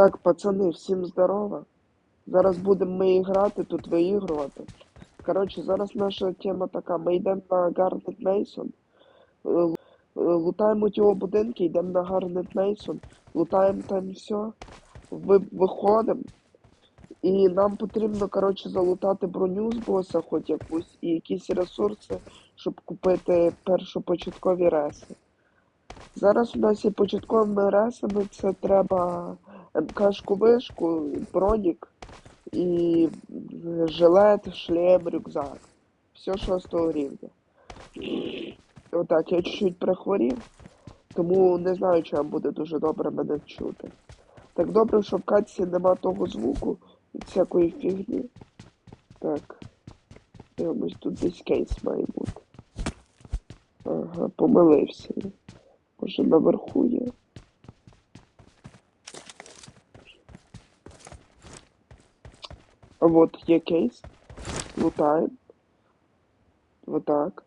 Так, пацани, всім здорово. Зараз будемо ми грати, тут виігрувати. Коротше, зараз наша тема така. Ми йдемо на Гарнет Мейсон. Е, е, Лутаємо ті будинки, йдемо на Гарнет Мейсон, лутаємо там все, ви, виходимо. І нам потрібно, коротше, залутати броню з боса, хоч якусь, і якісь ресурси, щоб купити першопочаткові реси. Зараз у нас є початковими ресами, це треба МКшку вишку, бронік і жилет, шлем, рюкзак. Все шостого рівня. Отак, я чуть-чуть прихворів, тому не знаю, чи вам буде дуже добре мене чути. Так добре, що в катці нема того звуку від всякої фігні. Так. Дивимось, тут десь кейс має бути. Ага, помилився. Може наверху є. Вот є кейс. Лутаємо. Вот так.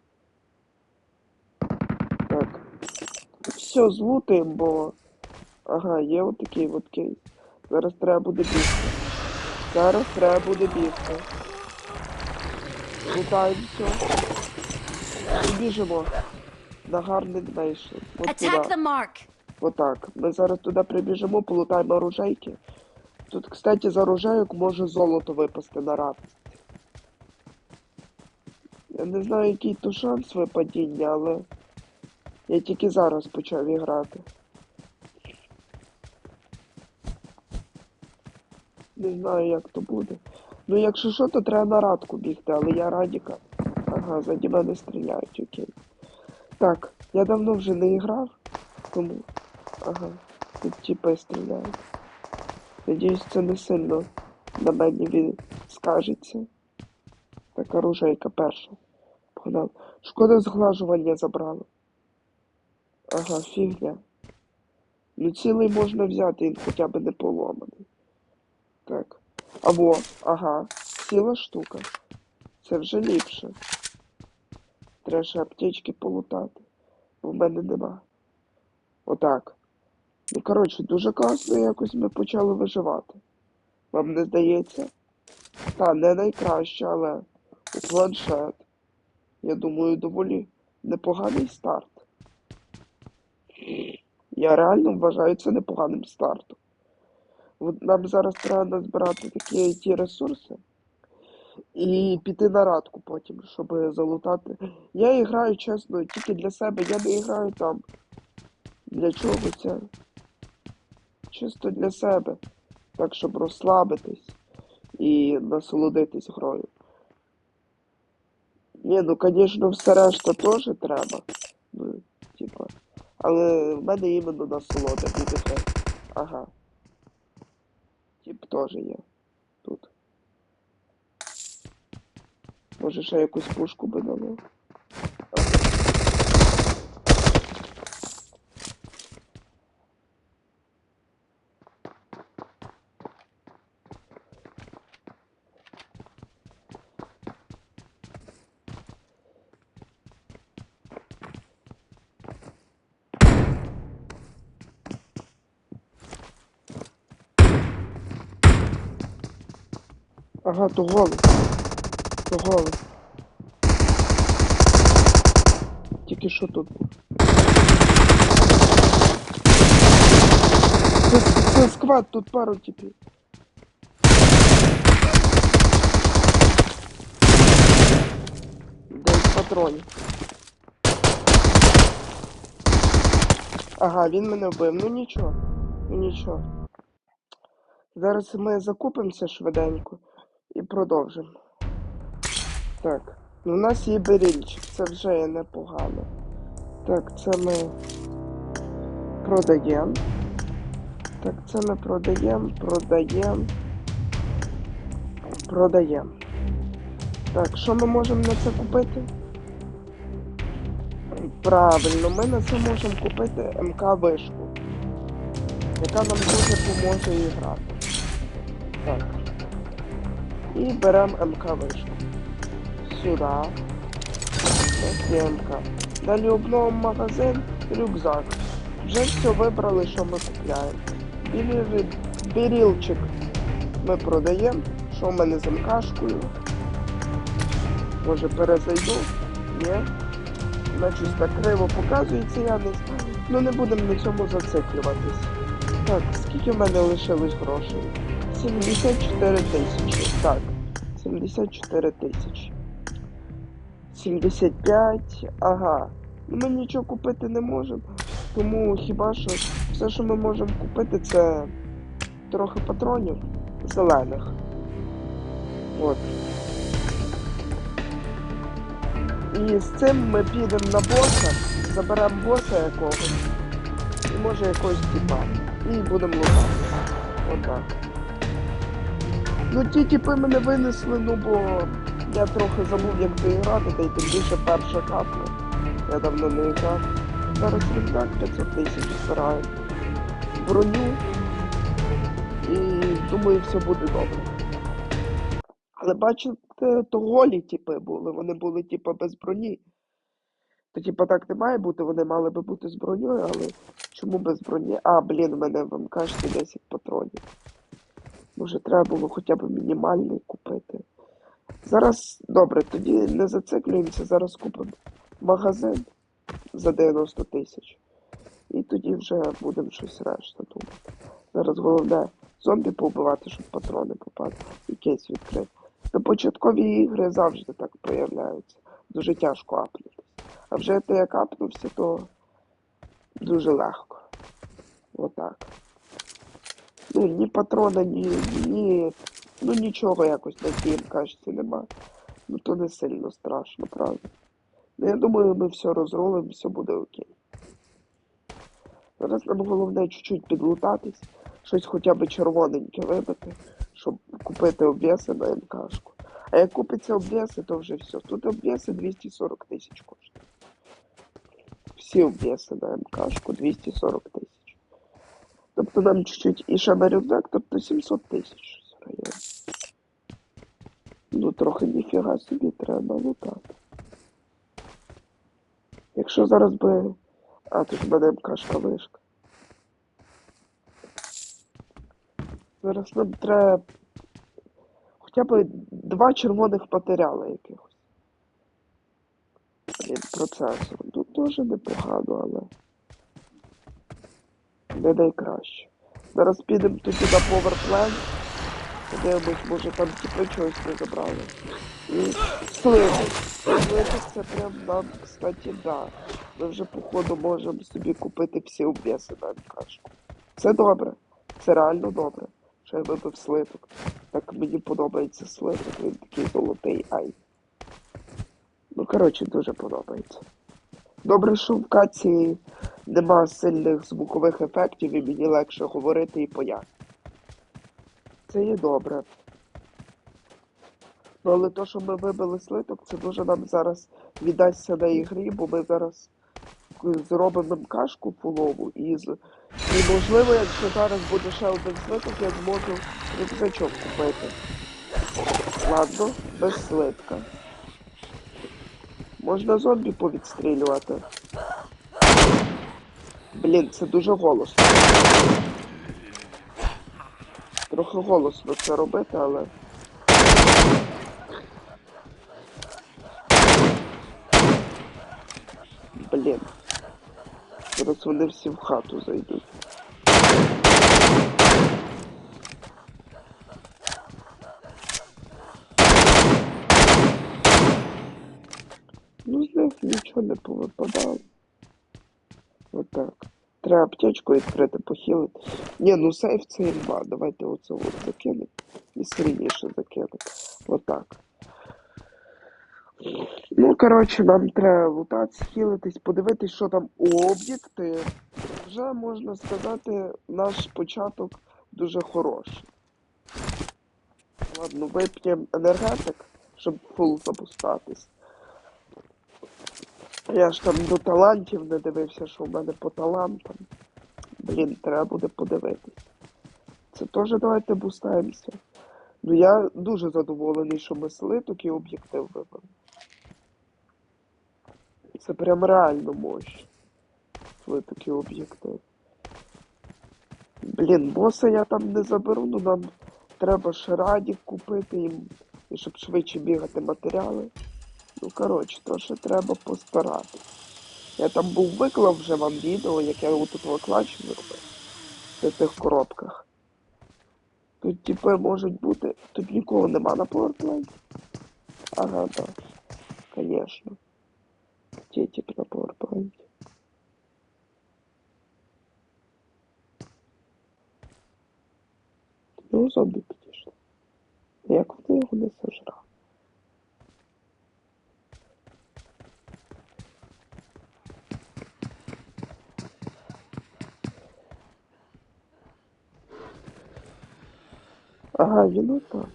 Так. Все, злутаємо, бо. Ага, є от такий от кейс. Зараз треба буде бігти. Зараз треба буде бігти. Лутаємо все. І біжимо. На гарний дмейшн. От Attack туди. the mark. Отак. Ми зараз туди прибіжимо, полутаємо оружейки. Тут, кстати, з оружейок може золото випасти на радість. Я не знаю, який то шанс випадіння, але я тільки зараз почав іграти. Не знаю, як то буде. Ну, якщо що, то треба на радку бігти, але я радіка. Ага, заді мене стріляють, окей. Так, я давно вже не грав, тому. Ага, тут тіпи стріляють. Надіюсь, це не сильно на мені він скажеться. Так, оружейка перша. Погнав. Шкода зглажування забрала. Ага, фігня. Ну цілий можна взяти, він хоча б не поломаний. Так. Або, ага, ціла штука. Це вже ліпше. Треба ще аптечки полутати. бо в мене нема. Отак. Ну, коротше, дуже класно якось ми почали виживати. Вам не здається? Та, не найкраще, але у планшет. Я думаю, доволі непоганий старт. Я реально вважаю це непоганим стартом. Нам зараз треба назбирати такі it ресурси і піти на радку потім, щоб залутати. Я граю, чесно, тільки для себе. Я не граю там. Для чого це? Чисто для себе. Так, щоб розслабитись і насолодитись грою. Ні, ну звісно, все решта теж треба. Ну, типа. Але в мене іменно насолода буде це. Ага. Тип теж є. Тут. Може ще якусь пушку би дало. Ага, то голос. То голос. Тільки що тут? Це, це сквад, тут пару типів. Десь патронів. Ага, він мене вбив. Ну нічого. Ну нічого. Зараз ми закупимося швиденько і продовжимо. Так. Ну, у нас є берільчик, це вже є непогано. Так, це ми продаємо. Так, це ми продаємо, продаємо. Продаємо. Так, що ми можемо на це купити? Правильно, ми на це можемо купити МК-вишку, яка нам дуже поможе і грати. Так. І беремо МК-вишку. Сюди. Ось є МК. Далі обновимо магазин, рюкзак. Вже все вибрали, що ми купляємо. Или же берілчик ми продаємо. Що в мене з МКшкою? Може перезайду? Ні. Щось так криво показується, я не знаю. Ну не будемо на цьому зациклюватись. Так, скільки в мене лишилось грошей? 74 тисячі. Так, 74 тисячі. 75, ага. Ну ми нічого купити не можемо. Тому хіба що все, що ми можемо купити, це трохи патронів зелених. От. І з цим ми підемо на боса, заберемо боса якогось. І може якогось типа. І будемо лутати. Отак. Ну ті типи мене винесли, ну бо я трохи забув, як це грати, та й тим більше перша капля. Я давно не грав. Зараз рюкзак 500 тисяч збираю. Броню. І думаю, все буде добре. Але бачите, то голі типи були, вони були типу без броні. То типу так не має бути, вони мали би бути з броньою, але чому без броні? А, блін, в мене в МКшці 10 патронів. Може треба було хоча б мінімальний купити. Зараз, добре, тоді не зациклюємося, зараз купимо магазин за 90 тисяч. І тоді вже будемо щось решта думати. Зараз головне зомбі повбивати, щоб патрони попали і кейс відкрити. На початкові ігри завжди так проявляються. Дуже тяжко апнутися. А вже ти як апнувся, то дуже легко. Отак. Ну, ні патрона, ні, ні. Ну нічого якось на тім, кажеться, нема. Ну то не сильно страшно, правда. Ну я думаю, ми все розрулимо, все буде окей. Зараз нам головне чуть-чуть підлутатись, щось хоча б червоненьке вибити, щоб купити обвеси на МКшку. А як купиться обвеси, то вже все. Тут обвеси 240 тисяч коштують. Всі обвеси на МКшку 240 тисяч. Тобто нам чуть-чуть і ще на рюкзак, тобто 700 тисяч. Ну трохи ніфіга собі треба лутати. Якщо зараз би. А, тут в мене МКшка вишка. Зараз нам треба хоча б два червоних матеріали якихось. Блін, процесор. Ну теж непогано, але не найкраще. Зараз підемо тоді на поверплен. Подивимось, може там типи чогось не забрали. І сливи. Сливи це прям нам, кстати, да. Ми вже походу можемо собі купити всі обвеси на МКшку. Це добре. Це реально добре. Що я вибив слиток. Так мені подобається слиток, він такий золотий ай. Ну, коротше, дуже подобається. Добре, що в каці нема сильних звукових ефектів і мені легше говорити і пояснити. Це є добре. Ну, але то, що ми вибили слиток, це дуже нам зараз віддасться на ігрі, бо ми зараз зробимо МКшку фулову і, з- і можливо, якщо зараз буде ще один слиток, я зможу рюкзачок купити. Ладно, без слитка. Можна зомбі повідстрілювати. Блін, це дуже голосно. Трохи голосно це робити, але. Блін. Зараз вони всі в хату зайдуть. Ну, з них нічого не повипадало. Отак. Треба аптечку відкрити, похилити. Ні, ну сейф це імба. Давайте оце от закинемо. І сильніше закинемо. Отак. Ну, коротше, нам треба лутатися, хилитись, подивитись, що там у об'єктив. Вже можна сказати, наш початок дуже хороший. Ладно, вип'ємо енергетик, щоб фул запускатись. Я ж там до талантів не дивився, що в мене по талантам. Блін, треба буде подивитись. Це теж давайте бустаємося. Ну я дуже задоволений, що ми слиток і об'єктив вибрали. Це прям реально мощ. Слиток і об'єктив. Блін, боса я там не заберу, ну нам треба ж радік купити їм, і щоб швидше бігати матеріали. Ну, коротше, то ще треба постарати. Я там був виклав вже вам відео, як я отут виклачу робив. В цих коробках. Тут типи можуть бути. Тут нікого нема на PowerPoint. Ага, так. Конечно. Ті тип на PowerPoint. Ну, зомбі підійшли. Як вони його не сожрали? Ага, він отак.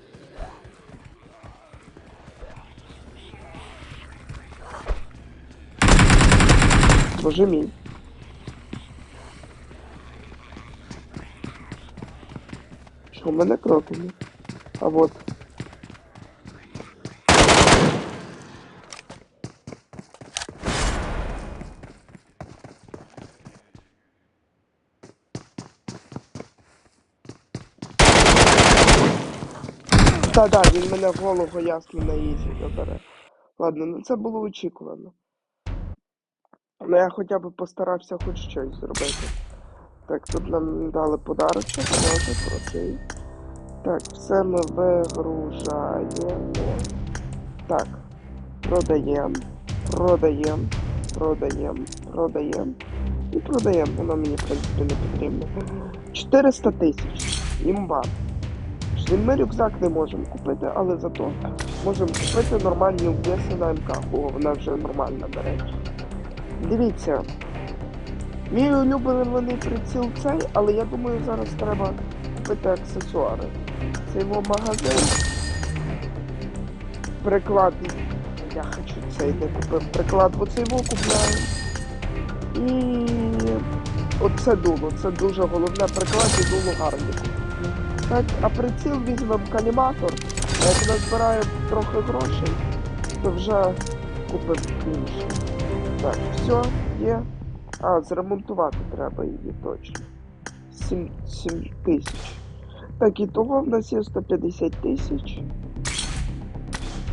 Боже мій. Що в мене кроки? А вот. Та-да, він мене в голову ясно на ізі забере. Ладно, ну це було очікувано. Але я хоча б постарався хоч щось зробити. Так, тут нам дали подарочок, може, окей. Так, все ми вигружаємо. Так, продаємо, продаємо, продаємо, продаємо. І продаємо, воно мені, в принципі, не потрібно. 400 тисяч. Імба. Ми рюкзак не можемо купити, але зато можемо купити нормальні обвіси на МК. О, вона вже нормальна, до речі. Дивіться. Мій улюблений приціл цей, але я думаю, зараз треба купити аксесуари. Це його магазин. Приклад. Я хочу цей не купив. Приклад оцей його купляю. І оце дуло. Це дуже головне приклад і дуло гарні. А приціл візьмемо каліматор, а як назбираємо трохи грошей, то вже купимо інше. Так, все, є. А, зремонтувати треба її точно. 7, 7 тисяч. Так, і того в нас є 150 тисяч.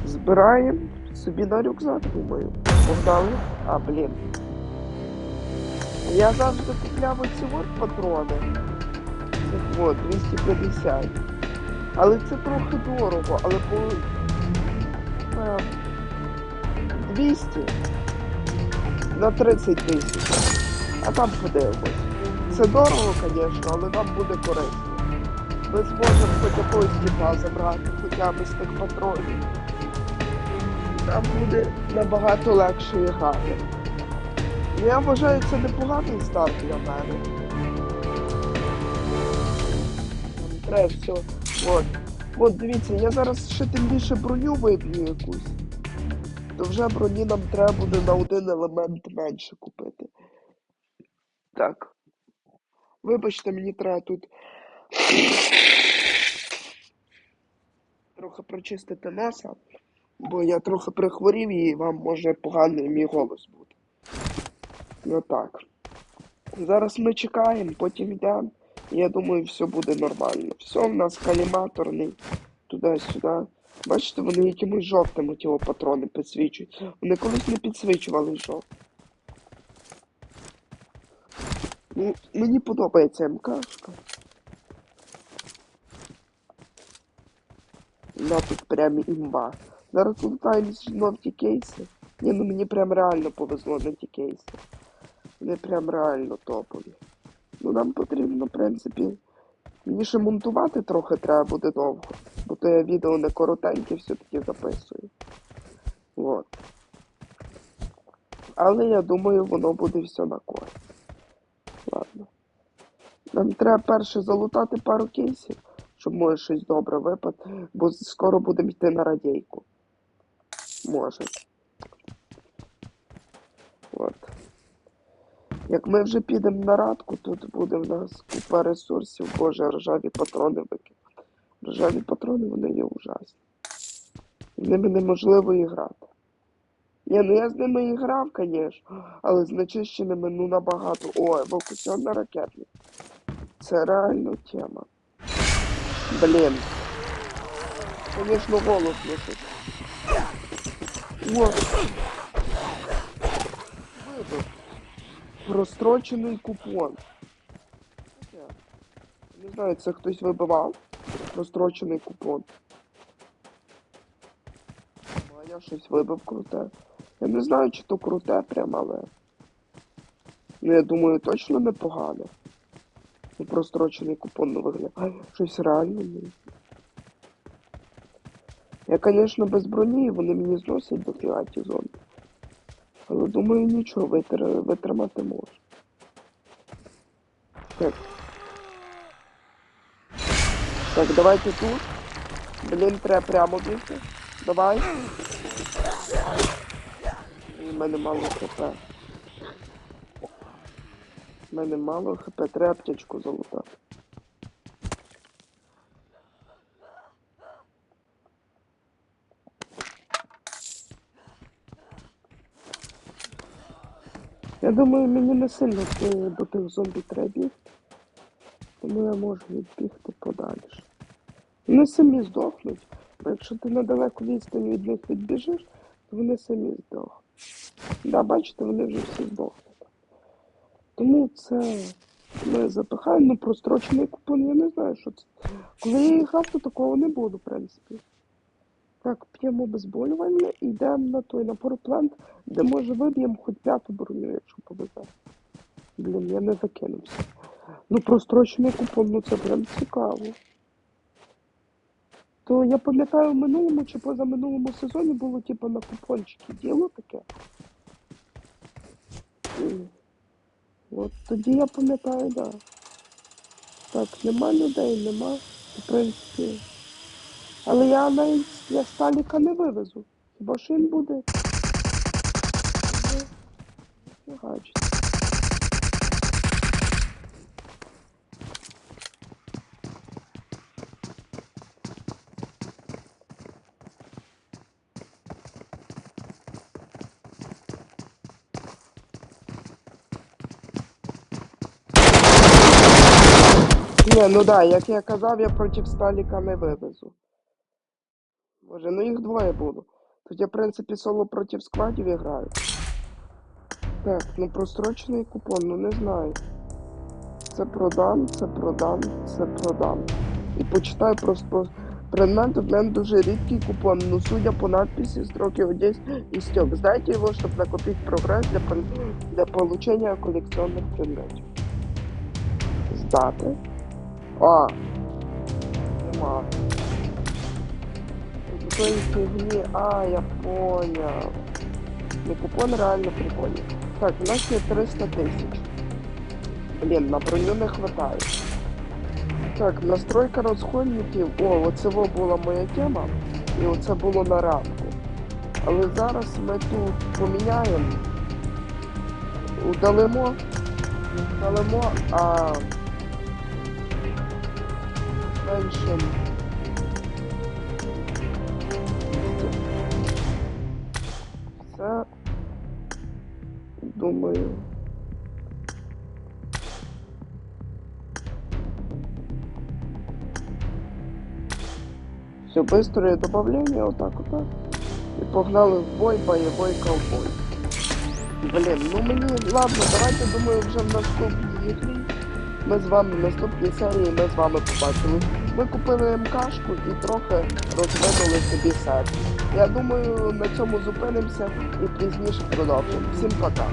Збираємо собі на рюкзак, думаю. Погнали. А, блін. Я завжди купляв оці от патрони. От, 250. Але це трохи дорого, але е, 200 на 30 тисяч. А там подивимось. Це дорого, звісно, але нам буде корисно. Ми зможемо хоч якогось тіпа забрати, хоча б з тих патронів. Нам буде набагато легше грати. Я вважаю, це непоганий старт для мене. Треба все. От. От дивіться, я зараз ще тим більше броню виб'ю якусь. То вже броні нам треба буде на один елемент менше купити. Так. Вибачте, мені треба тут трохи прочистити носа, бо я трохи прихворів і вам може поганий мій голос буде. Ну так. Зараз ми чекаємо, потім йдемо. Я думаю, все буде нормально. Все в нас каліматорний, туди-сюди. Бачите, вони якимось жовтими ті патрони підсвічують. Вони колись не підсвічували жовтим. Ну, мені подобається МКшка. Вона тут прям імба. Зараз лутаємо знов ті кейси. Ні, ну мені прям реально повезло на ті кейси. Вони прям реально топові. Ну нам потрібно, в принципі. Мені ще монтувати трохи треба буде довго. Бо то я відео не коротеньке все-таки записую. От. Але я думаю, воно буде все на користь. Ладно. Нам треба перше залутати пару кейсів, щоб може щось добре випати, бо скоро будемо йти на радійку. Може. От. Як ми вже підемо на радку, тут буде в нас купа ресурсів, боже, ржаві патрони викинути. Ржаві патрони, вони є ужасні. З ними неможливо грати. Ні, ну я з ними і грав, звісно, але з нечищеними ну набагато. О, евакуаційна ракетник. Це реально тема. Блін. Звісно, голос лишить. О! Вибив. Прострочений купон. Не знаю, це хтось вибивав. Прострочений купон. Ну, а я щось вибив круте. Я не знаю, чи то круте прям, але. Ну, я думаю, точно непогано. Ну, прострочений купон не виглядає. Щось реально не. Я, звісно, без броні, вони мені зносять до фіаті зомбі. Але думаю, нічого, витр... витримати можу. Так. Так, давайте тут. Блін, треба прямо бігти. Давай. В мене мало хп. В мене мало хп, треба аптечку залутати. Я думаю, мені не сильно до тих зомбі треба бігти. Тому я можу відбігти подальше. Вони самі здохнуть. Бо якщо ти на далеку відстань від них відбіжиш, то вони самі здохнуть. Да, бачите, вони вже всі здохнуть. Тому це ми запихаємо, ну прострочений купон, я не знаю, що це. Коли я їх грав, то такого не було, в принципі. Так, п'ємо обезболювальне і йдемо на той на порплент, де може виб'ємо хоч п'яту броню, якщо повезе. Блін, я не закинувся. Ну прострочений купон, ну це прям цікаво. То я пам'ятаю в минулому чи позаминулому сезоні було типу на купончики діло таке. От тоді я пам'ятаю, да. Так, нема людей, нема. В принципі. Але я навіть я Сталіка не вивезу. Хіба що він буде? Фігачить. Ну да, як я казав, я проти Сталіка не вивезу. Боже, ну їх двоє було. Тут я, в принципі, соло проти складів граю. Так, ну прострочений купон, ну не знаю. Це продам, це продам, це продам. І почитаю просто предмет, у мене дуже рідкий купон, ну судя по надписи, строки одесь і стек. Сдайте его, чтобы накопить прогресс для, для получения коллекционных предметов. Здати. А. Нема. Такої фігні. А, я поняв. Ну купон реально прикольний. Так, у нас є 300 тисяч. Блін, на броню не хватає. Так, настройка розходників. О, оце була моя тема. І оце було на ранку. Але зараз ми тут поміняємо. Удалимо. Удалимо, а меншим. Думаю. Все, быстрое добавление, вот так вот так. І погнали в бой, бойовий ковбой. Блін, ну мені, ладно, давайте, думаю, вже в наступній грі. Ми з вами в наступній серії ми з вами побачили. Ми купили МКшку і трохи розвинули собі сет. Я думаю, на цьому зупинимося і пізніше продовжимо. Всім пока.